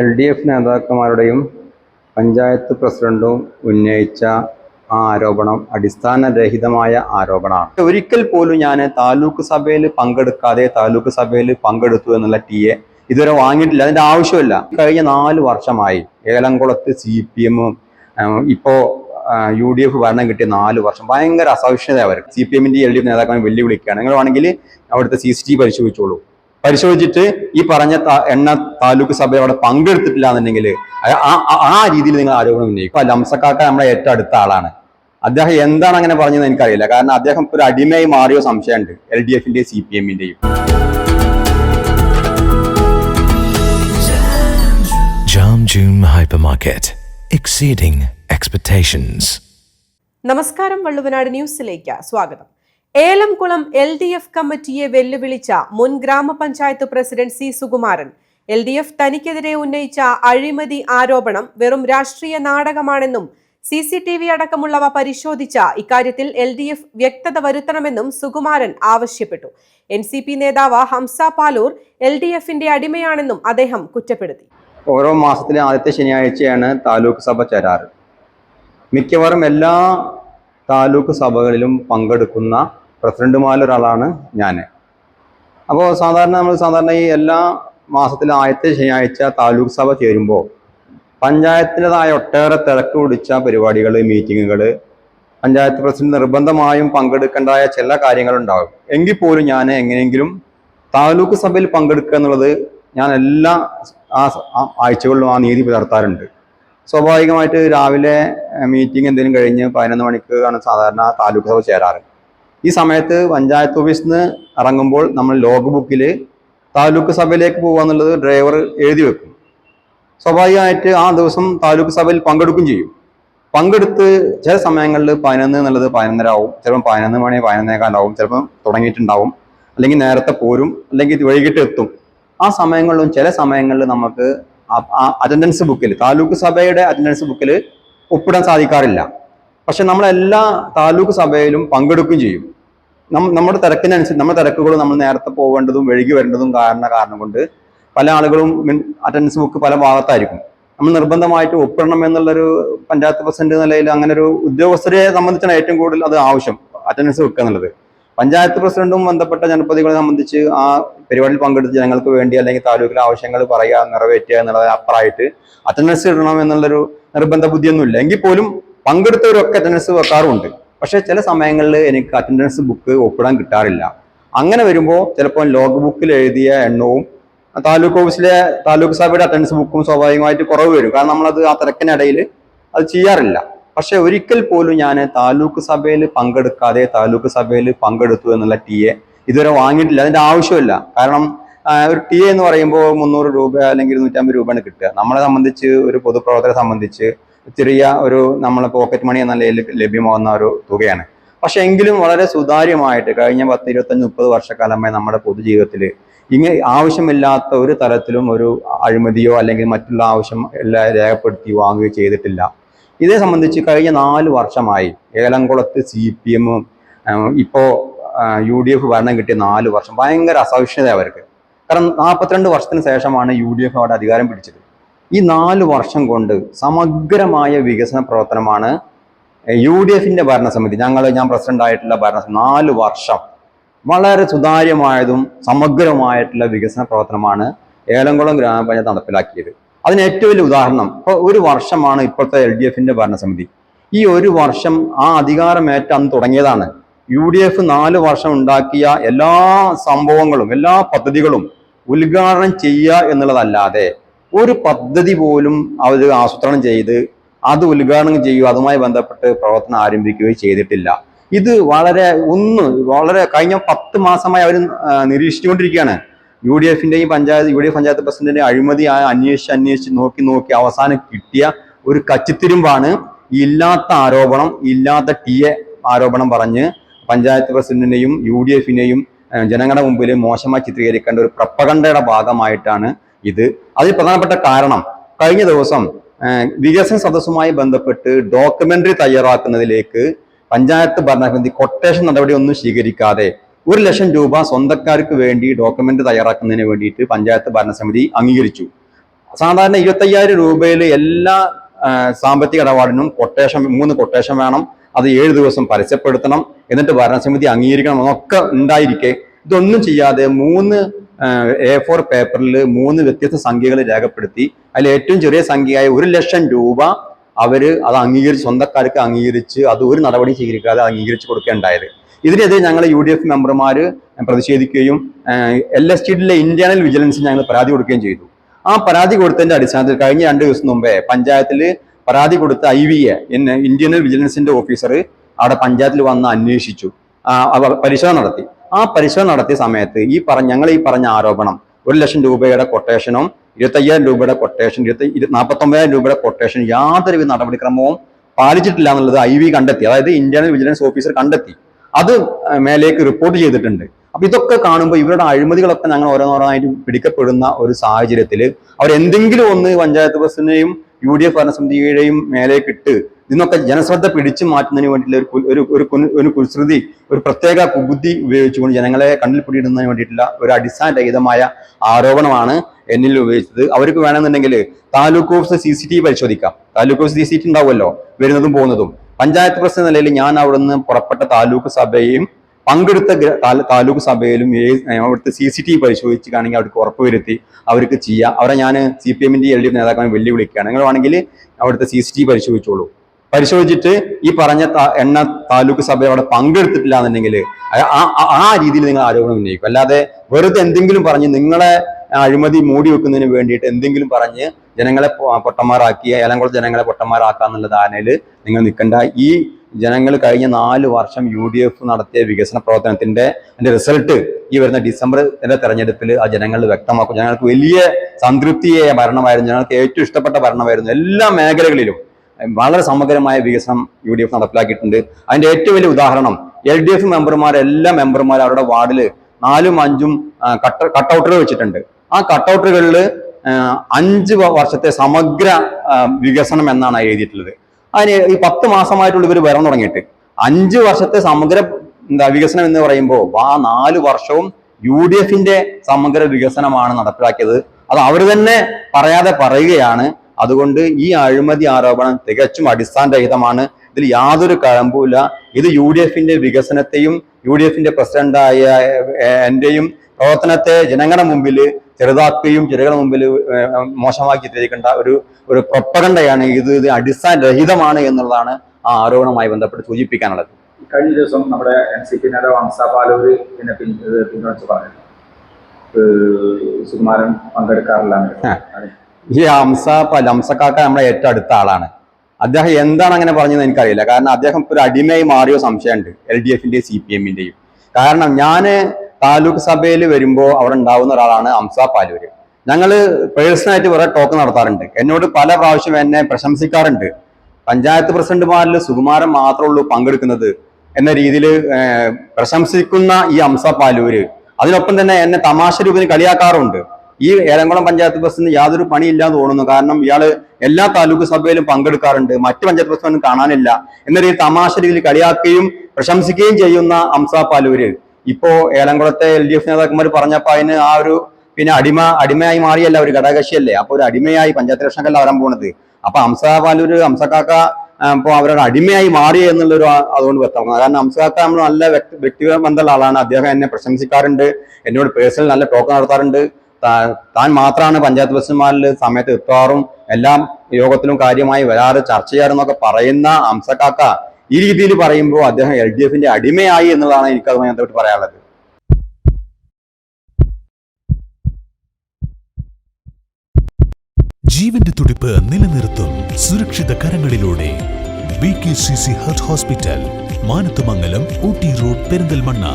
L D F നേതാക്കന്മാരുടെയും പഞ്ചായത്ത് പ്രസിഡന്റും ഉന്നയിച്ച ആ ആരോപണം അടിസ്ഥാനരഹിതമായ ആരോപണമാണ്. ഒരിക്കൽ പോലും ഞാൻ താലൂക്ക് സഭയിൽ പങ്കെടുക്കാതെ താലൂക്ക് സഭയിൽ പങ്കെടുത്തു എന്നുള്ള ടി എ ഇതുവരെ വാങ്ങിയിട്ടില്ല. അതിന്റെ ആവശ്യമില്ല. കഴിഞ്ഞ നാല് വർഷമായി ഏലംകുളത്ത് സി പി എമ്മും ഇപ്പോ യു ഡി എഫ് ഭരണം കിട്ടിയ നാല് വർഷം ഭയങ്കര അസഹിഷ്ണുത അവർ സി പി എമ്മിന്റെ എൽ ഡി എഫ് നേതാക്കളെ വെല്ലുവിളിക്കുകയാണ്. നിങ്ങൾ വേണമെങ്കിൽ അവിടുത്തെ സി സി ടി പരിശോധിച്ചോളൂ. പരിശോധിച്ചിട്ട് ഈ പറഞ്ഞ എണ്ണ താലൂക്ക് സഭ അവിടെ പങ്കെടുത്തിട്ടില്ല എന്നുണ്ടെങ്കിൽ ആ രീതിയിൽ നിങ്ങൾ ആരോപണം ഉന്നയിക്കും. അപ്പൊ ലംസക്കാക്ക നമ്മുടെ ഏറ്റവും അടുത്ത ആളാണ്. അദ്ദേഹം എന്താണ് അങ്ങനെ പറഞ്ഞതെന്ന് എനിക്കറിയില്ല. കാരണം അദ്ദേഹം ഒരു അടിമയായി മാറിയോ സംശയമുണ്ട്. എൽ ഡി എഫിന്റെയും സി പി എമ്മിന്റെയും. Jam June Hypermarket, exceeding expectations. നമസ്കാരം വള്ളുവനാട് ന്യൂസിലേക്ക് സ്വാഗതം. ഏലംകുളം എൽ ഡി എഫ് കമ്മിറ്റിയെ വെല്ലുവിളിച്ച മുൻ ഗ്രാമപഞ്ചായത്ത് president C Sukumaran. L D F തനിക്കെതിരെ ഉന്നയിച്ച അഴിമതി ആരോപണം വെറും രാഷ്ട്രീയ നാടകമാണെന്നും സി സി ടി വി അടക്കമുള്ളവ പരിശോധിച്ച ഇക്കാര്യത്തിൽ എൽ ഡി എഫ് വ്യക്തത വരുത്തണമെന്നും സുകുമാരൻ ആവശ്യപ്പെട്ടു. എൻ സി പി നേതാവ് ഹംസ പാലൂർ എൽ ഡി എഫിന്റെ അടിമയാണെന്നും അദ്ദേഹം കുറ്റപ്പെടുത്തി. ഓരോ മാസത്തിലെ ആദ്യത്തെ ശനിയാഴ്ചയാണ് താലൂക്ക് സഭ ചേരാറ്. മിക്കവാറും എല്ലാ താലൂക്ക് സഭകളിലും പങ്കെടുക്കുന്ന പ്രസിഡന്റുമാരിലൊരാളാണ് ഞാൻ. അപ്പോൾ സാധാരണ നമ്മൾ സാധാരണ ഈ എല്ലാ മാസത്തിലെ ആദ്യത്തെ ശനിയാഴ്ച താലൂക്ക് സഭ ചേരുമ്പോൾ പഞ്ചായത്തിന്റെതായ ഒട്ടേറെ തിരക്ക് പിടിച്ച പരിപാടികൾ മീറ്റിങ്ങുകൾ പഞ്ചായത്ത് പ്രസിഡന്റ് നിർബന്ധമായും പങ്കെടുക്കേണ്ടതായ ചില കാര്യങ്ങളുണ്ടാകും. എങ്കിൽ പോലും ഞാൻ എങ്ങനെയെങ്കിലും താലൂക്ക് സഭയിൽ പങ്കെടുക്കുക എന്നുള്ളത് ഞാൻ എല്ലാ ആ ആഴ്ചകളിലും ആ നീതി പുലർത്താറുണ്ട്. സ്വാഭാവികമായിട്ട് രാവിലെ മീറ്റിംഗ് എന്തെങ്കിലും കഴിഞ്ഞ് പതിനൊന്ന് മണിക്ക് ആണ് സാധാരണ താലൂക്ക് സഭ ചേരാറ്. ഈ സമയത്ത് പഞ്ചായത്ത് ഓഫീസിൽ നിന്ന് ഇറങ്ങുമ്പോൾ നമ്മൾ ലോഗ് ബുക്കിൽ താലൂക്ക് സഭയിലേക്ക് പോകുക എന്നുള്ളത് ഡ്രൈവർ എഴുതി വെക്കും. സ്വാഭാവികമായിട്ട് ആ ദിവസം താലൂക്ക് സഭയിൽ പങ്കെടുക്കും ചെയ്യും. പങ്കെടുത്ത് ചില സമയങ്ങളിൽ പതിനൊന്ന് എന്നുള്ളത് പതിനൊന്നര ആവും ചിലപ്പോൾ പതിനൊന്ന് മണി പതിനൊന്നേക്കാലാവും ചിലപ്പം തുടങ്ങിയിട്ടുണ്ടാവും. അല്ലെങ്കിൽ നേരത്തെ പോരും. അല്ലെങ്കിൽ വൈകിട്ട് എത്തും. ആ സമയങ്ങളിലും ചില സമയങ്ങളിൽ നമുക്ക് അറ്റൻഡൻസ് ബുക്കിൽ താലൂക്ക് സഭയുടെ അറ്റൻഡൻസ് ബുക്കിൽ ഒപ്പിടാൻ സാധിക്കാറില്ല. പക്ഷെ നമ്മളെല്ലാ താലൂക്ക് സഭയിലും പങ്കെടുക്കുകയും ചെയ്യും. നമ്മുടെ തിരക്കിനനുസരിച്ച് നമ്മുടെ തിരക്കുകൾ നമ്മൾ നേരത്തെ പോകേണ്ടതും വഴുകി വരേണ്ടതും കാരണ കാരണം കൊണ്ട് പല ആളുകളും അറ്റൻഡൻസ് ബുക്ക് പല ഭാഗത്തായിരിക്കും. നമ്മൾ നിർബന്ധമായിട്ട് ഒപ്പിടണം എന്നുള്ളൊരു പഞ്ചായത്ത് പ്രസിഡന്റ് നിലയിൽ അങ്ങനെ ഒരു ഉദ്യോഗസ്ഥരെ സംബന്ധിച്ചാണ് ഏറ്റവും കൂടുതൽ അത് ആവശ്യം അറ്റൻഡൻസ് ബുക്ക് എന്നുള്ളത്. പഞ്ചായത്ത് പ്രസിഡന്റും ബന്ധപ്പെട്ട ജനപ്രതികളെ സംബന്ധിച്ച് ആ പരിപാടിയിൽ പങ്കെടുത്ത് ജനങ്ങൾക്ക് വേണ്ടി അല്ലെങ്കിൽ താലൂക്കിലെ ആവശ്യങ്ങൾ പറയുക നിറവേറ്റുക എന്നുള്ളത് അപ്പുറമായിട്ട് അറ്റൻഡൻസ് ഇടണം എന്നുള്ളൊരു നിർബന്ധ ബുദ്ധിയൊന്നുമില്ല എങ്കിൽ പോലും പങ്കെടുത്തവരൊക്കെ അറ്റൻഡൻസ് വെക്കാറുമുണ്ട്. പക്ഷേ ചില സമയങ്ങളിൽ എനിക്ക് അറ്റൻഡൻസ് ബുക്ക് ഒപ്പിടാൻ കിട്ടാറില്ല. അങ്ങനെ വരുമ്പോൾ ചിലപ്പോൾ ലോഗ് ബുക്കിൽ എഴുതിയ എണ്ണവും താലൂക്ക് ഓഫീസിലെ താലൂക്ക് സഭയുടെ അറ്റൻഡൻസ് ബുക്കും സ്വാഭാവികമായിട്ട് കുറവ് വരും. കാരണം നമ്മളത് ആ തിരക്കിനിടയിൽ അത് ചെയ്യാറില്ല. പക്ഷെ ഒരിക്കൽ പോലും ഞാൻ താലൂക്ക് സഭയിൽ പങ്കെടുക്കാതെ താലൂക്ക് സഭയിൽ പങ്കെടുത്തു എന്നുള്ള ടി എ ഇതുവരെ വാങ്ങിയിട്ടില്ല. അതിന്റെ ആവശ്യമില്ല. കാരണം ഒരു ടി എന്ന് പറയുമ്പോൾ മുന്നൂറ് രൂപ അല്ലെങ്കിൽ ഇരുന്നൂറ്റമ്പത് രൂപയാണ് കിട്ടുക. നമ്മളെ സംബന്ധിച്ച് ഒരു പൊതുപ്രവർത്തകരെ സംബന്ധിച്ച് ചെറിയ ഒരു നമ്മളെ പോക്കറ്റ് മണി എന്ന നിലയിൽ ലഭ്യമാകുന്ന ഒരു തുകയാണ്. പക്ഷെ എങ്കിലും വളരെ സുതാര്യമായിട്ട് കഴിഞ്ഞ പത്ത് ഇരുപത്തഞ്ച് മുപ്പത് വർഷക്കാലമായി നമ്മുടെ പൊതുജീവിതത്തിൽ ഇങ്ങനെ ആവശ്യമില്ലാത്ത ഒരു തരത്തിലും ഒരു അഴിമതിയോ അല്ലെങ്കിൽ മറ്റുള്ള ആവശ്യം എല്ലാം രേഖപ്പെടുത്തി വാങ്ങുകയോ ചെയ്തിട്ടില്ല. ഇതേ സംബന്ധിച്ച് കഴിഞ്ഞ നാല് വർഷമായി ഏലംകുളത്ത് സി പി എമ്മും ഇപ്പോൾ യു ഡി എഫ് ഭരണം കിട്ടിയ നാല് വർഷം ഭയങ്കര അസഹിഷ്ണുത അവർക്ക്. കാരണം നാൽപ്പത്തിരണ്ട് വർഷത്തിന് ശേഷമാണ് യു ഡി എഫ് അവിടെ അധികാരം പിടിച്ചത്. ഈ നാല് വർഷം കൊണ്ട് സമഗ്രമായ വികസന പ്രവർത്തനമാണ് യു ഡി എഫിന്റെ ഭരണസമിതി. ഞങ്ങൾ ഞാൻ പ്രസിഡന്റ് ആയിട്ടുള്ള ഭരണസമിതി. നാല് വർഷം വളരെ സുതാര്യമായതും സമഗ്രമായിട്ടുള്ള വികസന പ്രവർത്തനമാണ് ഏലംകുളം ഗ്രാമപഞ്ചായത്ത് നടപ്പിലാക്കിയത്. അതിന് ഏറ്റവും വലിയ ഉദാഹരണം ഇപ്പോൾ ഒരു വർഷമാണ് ഇപ്പോഴത്തെ എൽ ഡി എഫിന്റെ ഭരണസമിതി. ഈ ഒരു വർഷം ആ അധികാരമേറ്റ അന്ന് തുടങ്ങിയതാണ്. യു ഡി എഫ് നാല് വർഷം ഉണ്ടാക്കിയ എല്ലാ സംഭവങ്ങളും എല്ലാ പദ്ധതികളും ഉദ്ഘാടനം ചെയ്യുക എന്നുള്ളതല്ലാതെ ഒരു പദ്ധതി പോലും അവർ ആസൂത്രണം ചെയ്ത് അത് ഉദ്ഘാടനം ചെയ്യുക അതുമായി ബന്ധപ്പെട്ട് പ്രവർത്തനം ആരംഭിക്കുകയോ ചെയ്തിട്ടില്ല. ഇത് വളരെ ഒന്ന് വളരെ കഴിഞ്ഞ പത്ത് മാസമായി അവർ നിരീക്ഷിച്ചുകൊണ്ടിരിക്കുകയാണ്. U D എഫിന്റെയും panchayat U D F panchayat പ്രസിഡന്റിന്റെ അഴിമതി അന്വേഷിച്ച് അന്വേഷിച്ച് നോക്കി നോക്കി അവസാനം കിട്ടിയ ഒരു കച്ചിത്തിരുമ്പാണ്. ഇല്ലാത്ത ആരോപണം ഇല്ലാത്ത ടി എ ആരോപണം പറഞ്ഞ് പഞ്ചായത്ത് പ്രസിഡന്റിനെയും യു ഡി എഫിനെയും ജനങ്ങളുടെ മുമ്പിൽ മോശമായി ചിത്രീകരിക്കേണ്ട ഒരു പ്രപ്പകണ്ടയുടെ ഭാഗമായിട്ടാണ് ഇത്. അതിൽ പ്രധാനപ്പെട്ട കാരണം കഴിഞ്ഞ ദിവസം വികസന സദസ്സുമായി ബന്ധപ്പെട്ട് ഡോക്യുമെന്ററി തയ്യാറാക്കുന്നതിലേക്ക് പഞ്ചായത്ത് ഭരണസമിതി കൊട്ടേഷൻ നടപടി ഒന്നും സ്വീകരിക്കാതെ ഒരു ലക്ഷം രൂപ സ്വന്തക്കാർക്ക് വേണ്ടി ഡോക്യുമെന്റ് തയ്യാറാക്കുന്നതിന് വേണ്ടിയിട്ട് പഞ്ചായത്ത് ഭരണസമിതി അംഗീകരിച്ചു. സാധാരണ ഇരുപത്തയ്യായിരം രൂപയിൽ എല്ലാ സാമ്പത്തിക ഇടപാടിനും കൊട്ടേഷൻ മൂന്ന് കൊട്ടേഷൻ വേണം. അത് ഏഴ് ദിവസം പരസ്യപ്പെടുത്തണം. എന്നിട്ട് ഭരണസമിതി അംഗീകരിക്കണം എന്നൊക്കെ ഉണ്ടായിരിക്കെ. ഇതൊന്നും ചെയ്യാതെ മൂന്ന് എ ഫോർ പേപ്പറിൽ മൂന്ന് വ്യത്യസ്ത സംഖ്യകൾ രേഖപ്പെടുത്തി. അതിൽ ഏറ്റവും ചെറിയ സംഖ്യയായ ഒരു ലക്ഷം രൂപ അവർ അത് അംഗീകരിച്ച് സ്വന്തക്കാർക്ക് അംഗീകരിച്ച് അത് ഒരു നടപടി സ്വീകരിക്കാതെ അംഗീകരിച്ച് കൊടുക്കേണ്ടായത്. ഇതിനെതിരെ ഞങ്ങൾ യു ഡി എഫ് മെമ്പർമാർ പ്രതിഷേധിക്കുകയും എൽ എസ് ടിയിലെ ഇന്റേണൽ വിജിലൻസ് ഞങ്ങൾ പരാതി കൊടുക്കുകയും ചെയ്തു. ആ പരാതി കൊടുത്തതിന്റെ അടിസ്ഥാനത്തിൽ കഴിഞ്ഞ രണ്ട് ദിവസം മുമ്പേ പഞ്ചായത്തിൽ പരാതി കൊടുത്ത ഐ വി എ ഇന്റേണൽ വിജിലൻസിന്റെ ഓഫീസർ അവിടെ പഞ്ചായത്തിൽ വന്ന് അന്വേഷിച്ചു. പരിശോധന നടത്തി. ആ പരിശോധന നടത്തിയ സമയത്ത് ഈ പറഞ്ഞ ഞങ്ങൾ ഈ പറഞ്ഞ ആരോപണം ഒരു ലക്ഷം രൂപയുടെ കൊട്ടേഷനും ഇരുപത്തയ്യായിരം രൂപയുടെ കൊട്ടേഷൻ ഇരുപത്തി നാൽപ്പത്തൊമ്പതിനായിരം രൂപയുടെ കൊട്ടേഷൻ യാതൊരുവിധ നടപടിക്രമവും പാലിച്ചിട്ടില്ല എന്നുള്ളത് ഐ വി കണ്ടെത്തി. അതായത് ഇന്ത്യൻ വിജിലൻസ് ഓഫീസർ കണ്ടെത്തി. അത് മേലേക്ക് റിപ്പോർട്ട് ചെയ്തിട്ടുണ്ട്. അപ്പൊ ഇതൊക്കെ കാണുമ്പോൾ ഇവരുടെ അഴിമതികളൊക്കെ ഞങ്ങൾ ഓരോന്നോരോന്നായിട്ട് പിടിക്കപ്പെടുന്ന ഒരു സാഹചര്യത്തിൽ അവരെന്തെങ്കിലും ഒന്ന് പഞ്ചായത്ത് പ്രസിഡന്റിനെയും യു ഡി എഫ് ഭരണസമിതിയുടെയും മേലേക്ക് ഇട്ട് ഇതിനൊക്കെ ജനശ്രദ്ധ പിടിച്ചു മാറ്റുന്നതിന് വേണ്ടിയിട്ടുള്ള ഒരു ഒരു ഒരു കുശ്രുതി ഒരു പ്രത്യേക കുബുദ്ധി ഉപയോഗിച്ചുകൊണ്ട് ജനങ്ങളെ കണ്ണിൽ പിടിയിടുന്നതിന് വേണ്ടിയിട്ടുള്ള ഒരു അടിസ്ഥാനരഹിതമായ ആരോപണമാണ് എന്നിൽ ഉപയോഗിച്ചത്. അവർക്ക് വേണമെന്നുണ്ടെങ്കിൽ taluk office C C T V പരിശോധിക്കാം. Taluk office C C T ഉണ്ടാവുമല്ലോ വരുന്നതും പോകുന്നതും. പഞ്ചായത്ത് പ്രസിഡന്റ് നിലയിൽ ഞാൻ അവിടുന്ന് പുറപ്പെട്ട താലൂക്ക് സഭയെയും പങ്കെടുത്ത താലൂക്ക് സഭയിലും അവിടുത്തെ സി സി ടി വി പരിശോധിക്കുകയാണെങ്കിൽ അവർക്ക് ഉറപ്പുവരുത്തി അവർക്ക് ചെയ്യാം. അവരെ ഞാൻ സി പി എമ്മിന്റെ എൽ ഡി എഫ് നേതാക്കളെ വെല്ലുവിളിക്കുകയാണ്. നിങ്ങൾ വേണമെങ്കിൽ അവിടുത്തെ സി സി ടി വി പരിശോധിച്ചോളൂ. പരിശോധിച്ചിട്ട് ഈ പറഞ്ഞ എണ്ണ താലൂക്ക് സഭ അവിടെ പങ്കെടുത്തിട്ടില്ല എന്നുണ്ടെങ്കിൽ ആ രീതിയിൽ നിങ്ങൾ ആരോപണം ഉന്നയിക്കും. അല്ലാതെ വെറുതെ എന്തെങ്കിലും പറഞ്ഞ് നിങ്ങളെ അഴിമതി മൂടി വെക്കുന്നതിന് വേണ്ടിയിട്ട് എന്തെങ്കിലും പറഞ്ഞ് ജനങ്ങളെ പൊട്ടന്മാരാക്കി ഏലംകുളം ജനങ്ങളെ പൊട്ടന്മാരാക്കുക എന്നുള്ള ധാരണയിൽ നിങ്ങൾ നിൽക്കേണ്ട. ഈ ജനങ്ങൾ കഴിഞ്ഞ നാല് വർഷം യു ഡി എഫ് നടത്തിയ വികസന പ്രവർത്തനത്തിന്റെ അതിന്റെ റിസൾട്ട് ഈ വരുന്ന ഡിസംബറിന്റെ തെരഞ്ഞെടുപ്പിൽ ആ ജനങ്ങൾ വ്യക്തമാക്കും. ജനങ്ങൾക്ക് വലിയ സംതൃപ്തിയായ ഭരണമായിരുന്നു. ജനങ്ങൾക്ക് ഏറ്റവും ഇഷ്ടപ്പെട്ട ഭരണമായിരുന്നു. എല്ലാ മേഖലകളിലും വളരെ സമഗ്രമായ വികസനം യു ഡി എഫ് നടപ്പിലാക്കിയിട്ടുണ്ട്. അതിന്റെ ഏറ്റവും വലിയ ഉദാഹരണം എൽ ഡി എഫ് മെമ്പർമാർ എല്ലാ മെമ്പർമാരും അവരുടെ വാർഡിൽ നാലും അഞ്ചും കട്ട് കട്ട കട്ടൗട്ടുകൾ വെച്ചിട്ടുണ്ട്. ആ കട്ടൗട്ടുകളിൽ അഞ്ച് വർഷത്തെ സമഗ്ര വികസനം എന്നാണ് എഴുതിയിട്ടുള്ളത്. അതിന് ഈ പത്ത് മാസമായിട്ടുള്ള ഇവർ വരാൻ തുടങ്ങിയിട്ട്. അഞ്ച് വർഷത്തെ സമഗ്ര എന്താ വികസനം എന്ന് പറയുമ്പോൾ ആ നാല് വർഷവും യു ഡി എഫിന്റെ സമഗ്ര വികസനമാണ് നടപ്പിലാക്കിയത്. അത് അവർ തന്നെ പറയാതെ പറയുകയാണ്. അതുകൊണ്ട് ഈ അഴിമതി ആരോപണം തികച്ചും അടിസ്ഥാനരഹിതമാണ്. ഇതിൽ യാതൊരു കഴമ്പുമില്ല. ഇത് യു ഡി എഫിന്റെ വികസനത്തെയും യു ഡി എഫിന്റെ പ്രസിഡന്റായ എന്റെയും പ്രവർത്തനത്തെ ജനങ്ങളുടെ മുമ്പിൽ ചെറുതാക്കുകയും ജനങ്ങളുടെ മുമ്പിൽ മോശമാക്കി ചിത്രീകരിക്കേണ്ട ഒരു ഒരു പ്രൊപ്പകണ്ടയാണ് ഇത്. ഇത് അടിസ്ഥാനരഹിതമാണ് എന്നുള്ളതാണ് ആ ആരോപണവുമായി ബന്ധപ്പെട്ട് സൂചിപ്പിക്കാനുള്ളത്. കഴിഞ്ഞ ദിവസം നമ്മുടെ എൻ സി പി നേതാവ് അംസാ പാലൂര് പിന്നെ പിന്തുണച്ച് പറഞ്ഞു. സുകുമാരൻ പങ്കെടുക്കാറില്ല. ഈ ഹംസ ഹംസക്കാക്ക നമ്മുടെ ഏറ്റവും അടുത്ത ആളാണ്. അദ്ദേഹം എന്താണ് അങ്ങനെ പറഞ്ഞതെന്ന് എനിക്കറിയില്ല. കാരണം അദ്ദേഹം ഒരു അടിമയായി മാറിയോ സംശയമുണ്ട്. എൽ ഡി എഫിന്റെയും സി പി എമ്മിന്റെയും. കാരണം ഞാൻ താലൂക്ക് സഭയിൽ വരുമ്പോൾ അവിടെ ഉണ്ടാവുന്ന ഒരാളാണ് ഹംസ പാലൂര്. ഞങ്ങൾ പേഴ്സണായിട്ട് കുറെ ടോക്ക് നടത്താറുണ്ട്. എന്നോട് പല പ്രാവശ്യം എന്നെ പ്രശംസിക്കാറുണ്ട്. പഞ്ചായത്ത് പ്രസിഡന്റുമാരിൽ സുകുമാരൻ മാത്രമേ ഉള്ളൂ പങ്കെടുക്കുന്നത് എന്ന രീതിയിൽ പ്രശംസിക്കുന്ന ഈ ഹംസ പാലൂര്. അതിനൊപ്പം തന്നെ എന്നെ തമാശ രൂപത്തിൽ കളിയാക്കാറുണ്ട്. ഈ ഏലംകുളം പഞ്ചായത്ത് പ്രസിഡന്റ് യാതൊരു പണിയില്ലാന്ന് തോന്നുന്നു. കാരണം ഇയാൾ എല്ലാ താലൂക്ക് സഭയിലും പങ്കെടുക്കാറുണ്ട്. മറ്റു പഞ്ചായത്ത് പ്രസിഡന്റ് കാണാനില്ല. എന്ന രീതിയിൽ തമാശ രീതിയിൽ കളിയാക്കുകയും പ്രശംസിക്കുകയും ചെയ്യുന്ന അംസാ പാലൂര്. ഇപ്പോ ഏലംകുളത്തെ എൽ ഡി എഫ് നേതാക്കന്മാർ പറഞ്ഞപ്പോ അതിന് ആ ഒരു പിന്നെ അടിമ അടിമയായി മാറിയല്ല ഒരു ഘടകകക്ഷിയല്ലേ? അപ്പൊ ഒരു അടിമയായി പഞ്ചായത്ത് ഇലക്ഷനൊക്കെ വരാൻ പോണത്? അപ്പൊ ഹംസ പാലൂര് ഹംസക്കാക്ക ഇപ്പോൾ അവരുടെ അടിമയായി മാറി എന്നുള്ളൊരു അതുകൊണ്ട് വ്യക്തമാണ്. കാരണം അംസകാക്ക നമ്മൾ നല്ല വ്യക്തി വ്യക്തിബന്ധമുള്ള ആളാണ്. അദ്ദേഹം എന്നെ പ്രശംസിക്കാറുണ്ട്. എന്നോട് പേഴ്സണൽ നല്ല ടോക്ക് നടത്താറുണ്ട്. താൻ മാത്രമാണ് പഞ്ചായത്ത് പ്രസിഡന്റുമാരിൽ സമയത്ത് എത്താറും എല്ലാം യോഗത്തിലും കാര്യമായി വരാറ് ചർച്ച ചെയ്യാറെന്നൊക്കെ പറയുന്ന ഹംസക്കാക്ക ഈ രീതിയിൽ പറയുമ്പോൾ അദ്ദേഹം എൽ ഡി എഫിന്റെ അടിമയായി എന്നുള്ളതാണ് എനിക്ക് അതുമായി ബന്ധപ്പെട്ട് പറയാനുള്ളത്. ജീവന്റെ തുടിപ്പ് നിലനിർത്തും സുരക്ഷിത കരങ്ങളിലൂടെ. B K C C heart hospital Manathumangalam Ooty road Perinthalmanna.